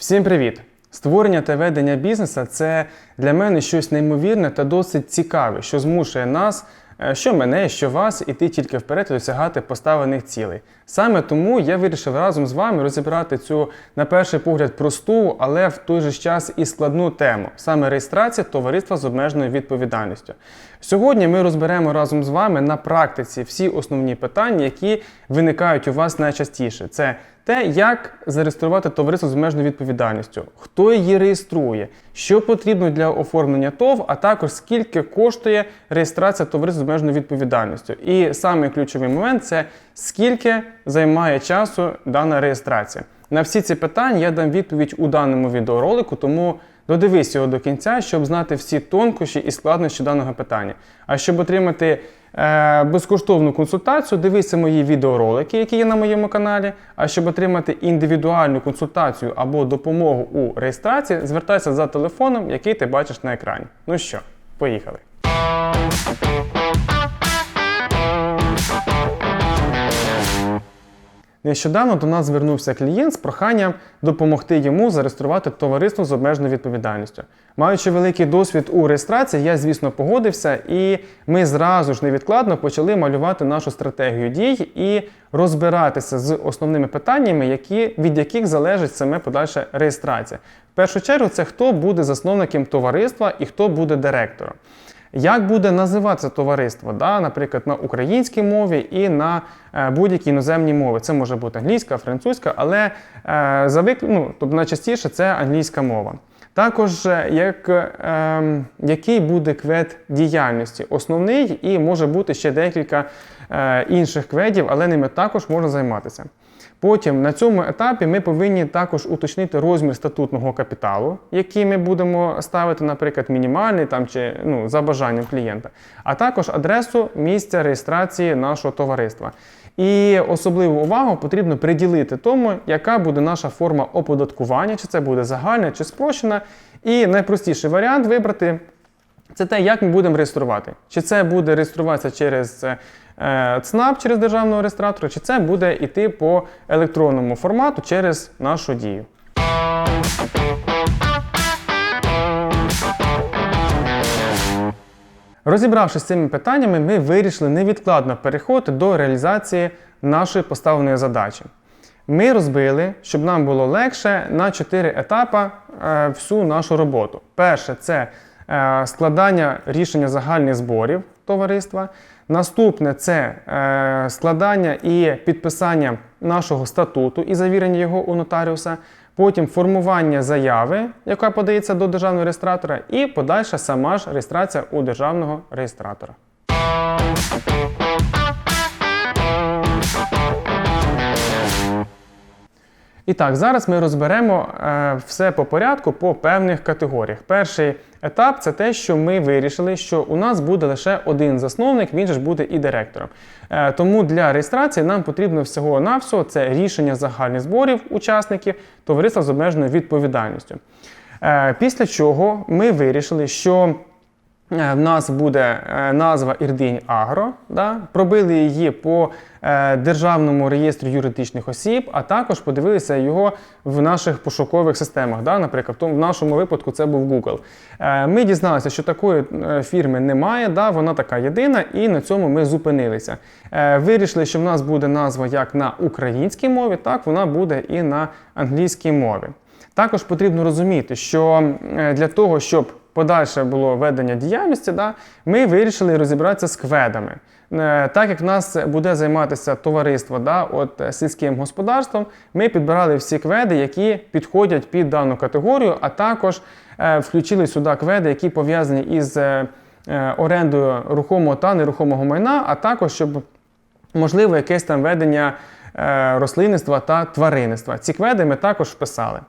Всім привіт! Створення та ведення бізнесу це для мене щось неймовірне та досить цікаве, що змушує нас, е, що мене, що вас, іти тільки вперед і досягати поставлених цілей. Саме тому я вирішив разом з вами розібрати цю, на перший погляд, просту, але в той же час і складну тему саме реєстрація товариства з обмеженою відповідальністю. Сьогодні ми розберемо разом з вами на практиці всі основні питання, які виникають у вас найчастіше. Це те, як зареєструвати товариство з обмеженою відповідальністю, хто її реєструє, що потрібно для оформлення ТОВ, а також скільки коштує реєстрація товариства з обмеженою відповідальністю. І саме ключовий момент це скільки займає часу дана реєстрація. На всі ці питання я дам відповідь у даному відеоролику, тому додивись його до кінця, щоб знати всі тонкощі і складнощі даного питання. А щоб отримати е, безкоштовну консультацію, дивися мої відеоролики, які є на моєму каналі. А щоб отримати індивідуальну консультацію або допомогу у реєстрації, звертайся за телефоном, який ти бачиш на екрані. Ну що, поїхали. Нещодавно до нас звернувся клієнт з проханням допомогти йому зареєструвати товариство з обмеженою відповідальністю. Маючи великий досвід у реєстрації, я, звісно, погодився, і ми зразу ж невідкладно почали малювати нашу стратегію дій і розбиратися з основними питаннями, які, від яких залежить саме подальша реєстрація. В першу чергу, це хто буде засновником товариства і хто буде директором. Як буде називатися товариство, да? наприклад, на українській мові і на е, будь-якій іноземній мові. Це може бути англійська, французька, але е, завик, ну, тобто найчастіше це англійська мова. Також е, як, е, який буде квед діяльності, основний і може бути ще декілька е, інших кведів, але ними також можна займатися. Потім на цьому етапі ми повинні також уточнити розмір статутного капіталу, який ми будемо ставити, наприклад, мінімальний там чи ну, за бажанням клієнта, а також адресу місця реєстрації нашого товариства. І особливу увагу потрібно приділити тому, яка буде наша форма оподаткування, чи це буде загальна чи спрощена. І найпростіший варіант вибрати це те, як ми будемо реєструвати. Чи це буде реєструватися через е, ЦНАП, через державного реєстратора, чи це буде йти по електронному формату через нашу дію. Розібравшись з цими питаннями, ми вирішили невідкладно переходити до реалізації нашої поставленої задачі. Ми розбили, щоб нам було легше на чотири етапи е, всю нашу роботу. Перше це е, складання рішення загальних зборів товариства. Наступне це е, складання і підписання нашого статуту і завірення його у нотаріуса. Потім формування заяви, яка подається до державного реєстратора, і подальша сама ж реєстрація у державного реєстратора. І так, зараз ми розберемо е, все по порядку по певних категоріях. Перший етап це те, що ми вирішили, що у нас буде лише один засновник, він же ж буде і директором. Е, тому для реєстрації нам потрібно всього-навсього це рішення загальних зборів учасників товариства з обмеженою відповідальністю. Е, після чого ми вирішили, що в нас буде е, назва Ірдинь Агро. Да? Пробили її по е, Державному реєстрі юридичних осіб, а також подивилися його в наших пошукових системах. Да? Наприклад, в нашому випадку це був Google. Ми дізналися, що такої фірми немає, да? вона така єдина, і на цьому ми зупинилися. Вирішили, що в нас буде назва як на українській мові, так вона буде і на англійській мові. Також потрібно розуміти, що для того, щоб подальше було ведення діяльності, да, ми вирішили розібратися з кведами. Е, так як в нас буде займатися товариство да, от, е, сільським господарством, ми підбирали всі кведи, які підходять під дану категорію, а також е, включили сюди кведи, які пов'язані із орендою рухомого та нерухомого майна, а також щоб можливо якесь там ведення рослинництва та тваринництва. Ці кведи ми також вписали.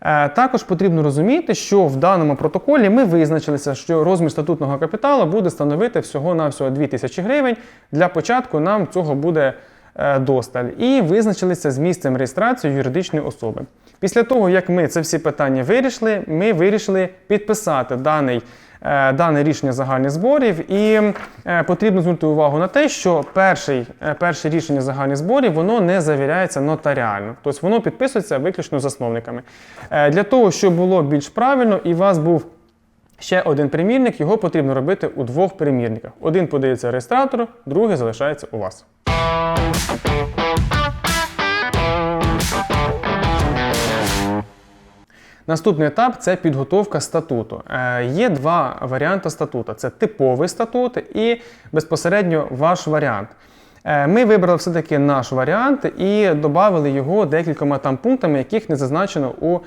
Е, також потрібно розуміти, що в даному протоколі ми визначилися, що розмір статутного капіталу буде становити всього-навсього 2000 гривень. Для початку нам цього буде е, досталь. І визначилися з місцем реєстрації юридичної особи. Після того, як ми це всі питання вирішили, ми вирішили підписати даний дане рішення загальних зборів, і е, потрібно звернути увагу на те, що перший, е, перше рішення загальних зборів воно не завіряється нотаріально, тобто воно підписується виключно засновниками. Е, Для того, щоб було більш правильно і у вас був ще один примірник, його потрібно робити у двох примірниках. Один подається реєстратору, другий залишається у вас. Наступний етап це підготовка статуту. Е, є два варіанти статуту: це типовий статут і безпосередньо ваш варіант. Е, Ми вибрали все-таки наш варіант і додали його декількома там пунктами, яких не зазначено у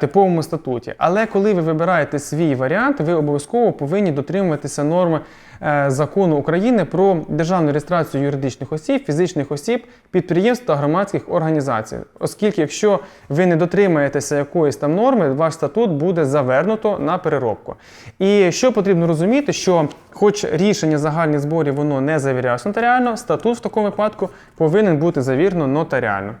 типовому статуті. Але коли ви вибираєте свій варіант, ви обов'язково повинні дотримуватися норми е, закону України про державну реєстрацію юридичних осіб, фізичних осіб, підприємств та громадських організацій. Оскільки, якщо ви не дотримаєтеся якоїсь там норми, ваш статут буде завернуто на переробку. І що потрібно розуміти, що хоч рішення загальних зборів воно не завіряється нотаріально, статут в такому випадку повинен бути завірено нотаріально.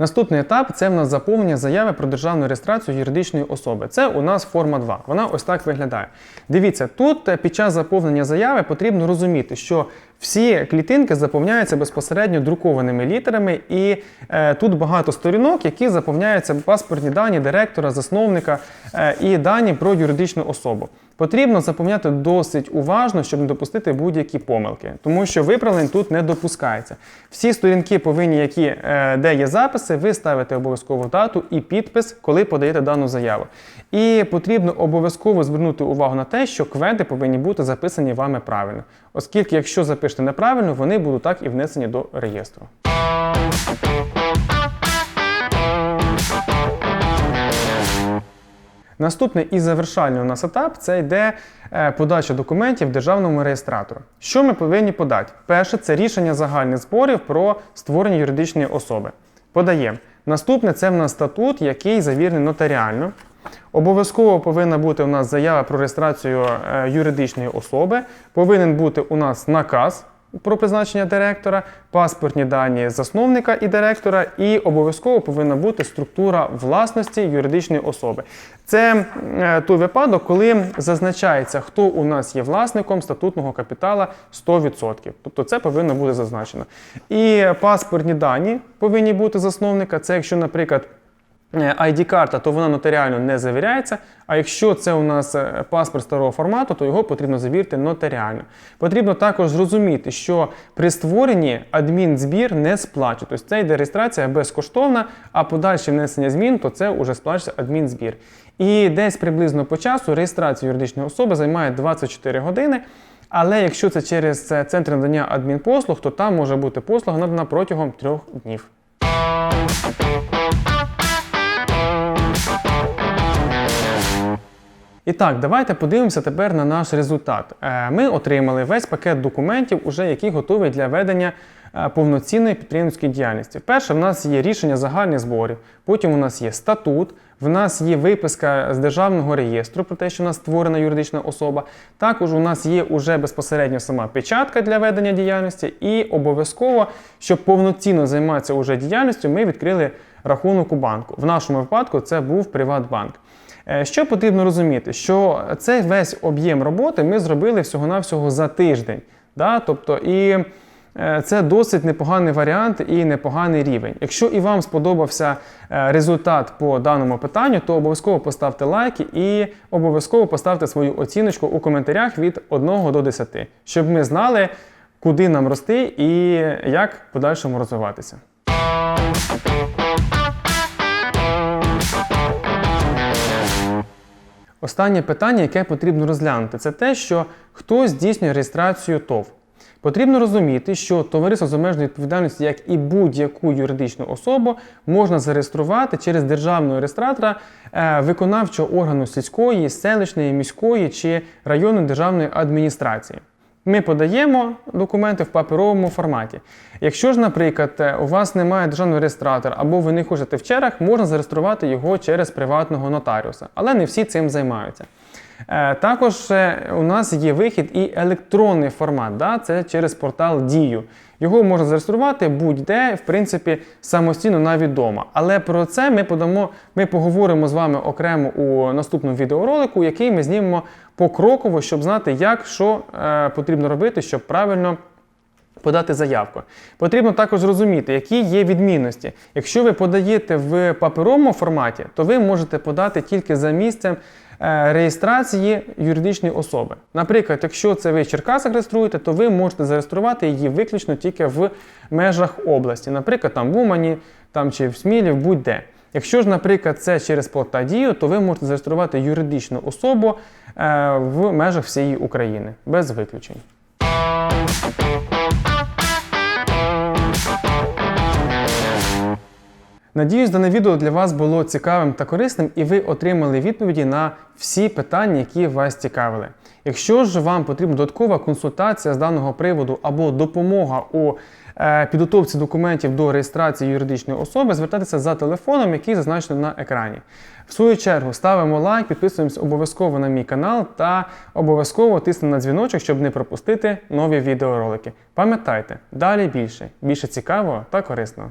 Наступний етап це в нас заповнення заяви про державну реєстрацію юридичної особи. Це у нас форма 2. Вона ось так виглядає. Дивіться, тут е, під час заповнення заяви потрібно розуміти, що всі клітинки заповняються безпосередньо друкованими літерами, і е, тут багато сторінок, які заповняються паспортні дані директора, засновника е, і дані про юридичну особу. Потрібно заповняти досить уважно, щоб не допустити будь-які помилки, тому що виправлень тут не допускається. Всі сторінки повинні, які, е, де є записи, ви ставите обов'язково дату і підпис, коли подаєте дану заяву. І потрібно обов'язково звернути увагу на те, що кведи повинні бути записані вами правильно, оскільки, якщо запишете неправильно, вони будуть так і внесені до реєстру. Наступний і завершальний у нас етап це йде е, подача документів державному реєстратору. Що ми повинні подати? Перше це рішення загальних зборів про створення юридичної особи. Подаємо. Наступне це в нас статут, який завірений нотаріально. Обов'язково повинна бути у нас заява про реєстрацію е, юридичної особи. Повинен бути у нас наказ про призначення директора, паспортні дані засновника і директора, і обов'язково повинна бути структура власності юридичної особи. Це е, той випадок, коли зазначається, хто у нас є власником статутного капітала 100%. Тобто це повинно бути зазначено. І паспортні дані повинні бути засновника. Це якщо, наприклад, ID-карта, то вона нотаріально не завіряється. А якщо це у нас е, паспорт старого формату, то його потрібно завірити нотаріально. Потрібно також зрозуміти, що при створенні адмінзбір не сплачує. Тобто це йде реєстрація безкоштовна, а подальше внесення змін, то це вже сплачується адмінзбір. І десь приблизно по часу реєстрація юридичної особи займає 24 години. Але якщо це через е, центр надання адмінпослуг, то там може бути послуга надана протягом трьох днів. І так, давайте подивимося тепер на наш результат. Е, Ми отримали весь пакет документів, уже які готові для ведення е, повноцінної підприємницької діяльності. Перше, в нас є рішення загальних зборів, потім у нас є статут, в нас є виписка з державного реєстру про те, що у нас створена юридична особа. Також у нас є уже безпосередньо сама печатка для ведення діяльності, і обов'язково, щоб повноцінно займатися уже діяльністю, ми відкрили рахунок у банку. В нашому випадку це був Приватбанк. Е, Що потрібно розуміти, що цей весь об'єм роботи ми зробили всього-навсього за тиждень. Да? Тобто, і е, це досить непоганий варіант і непоганий рівень. Якщо і вам сподобався е, результат по даному питанню, то обов'язково поставте лайки і обов'язково поставте свою оціночку у коментарях від 1 до 10, щоб ми знали, куди нам рости і як в подальшому розвиватися. Останнє питання, яке потрібно розглянути, це те, що хто здійснює реєстрацію ТОВ. Потрібно розуміти, що товариство з обмеженою відповідальністю, як і будь-яку юридичну особу, можна зареєструвати через державного реєстратора е, виконавчого органу сільської, селищної, міської чи районної державної адміністрації. Ми подаємо документи в паперовому форматі. Якщо ж, наприклад, е, у вас немає державного реєстратора або ви не хочете в чергах, можна зареєструвати його через приватного нотаріуса, але не всі цим займаються. Е, Також е, у нас є вихід і електронний формат, да? це через портал Дію. Його можна зареєструвати будь-де, в принципі, самостійно навіть вдома. Але про це ми подамо, ми поговоримо з вами окремо у наступному відеоролику, який ми знімемо покроково, щоб знати, як що е, потрібно робити, щоб правильно подати заявку. Потрібно також зрозуміти, які є відмінності. Якщо ви подаєте в паперовому форматі, то ви можете подати тільки за місцем реєстрації юридичної особи. Наприклад, якщо це ви в Черкасах реєструєте, то ви можете зареєструвати її виключно тільки в межах області, наприклад, там в Умані там, чи в Смілі, будь-де. Якщо ж, наприклад, це через Платадію, то ви можете зареєструвати юридичну особу е, в межах всієї України без виключень. Надіюсь, дане відео для вас було цікавим та корисним, і ви отримали відповіді на всі питання, які вас цікавили. Якщо ж вам потрібна додаткова консультація з даного приводу або допомога у е, підготовці документів до реєстрації юридичної особи, звертайтеся за телефоном, який зазначено на екрані. В свою чергу ставимо лайк, підписуємось обов'язково на мій канал та обов'язково тиснемо на дзвіночок, щоб не пропустити нові відеоролики. Пам'ятайте, далі більше, більше цікавого та корисного.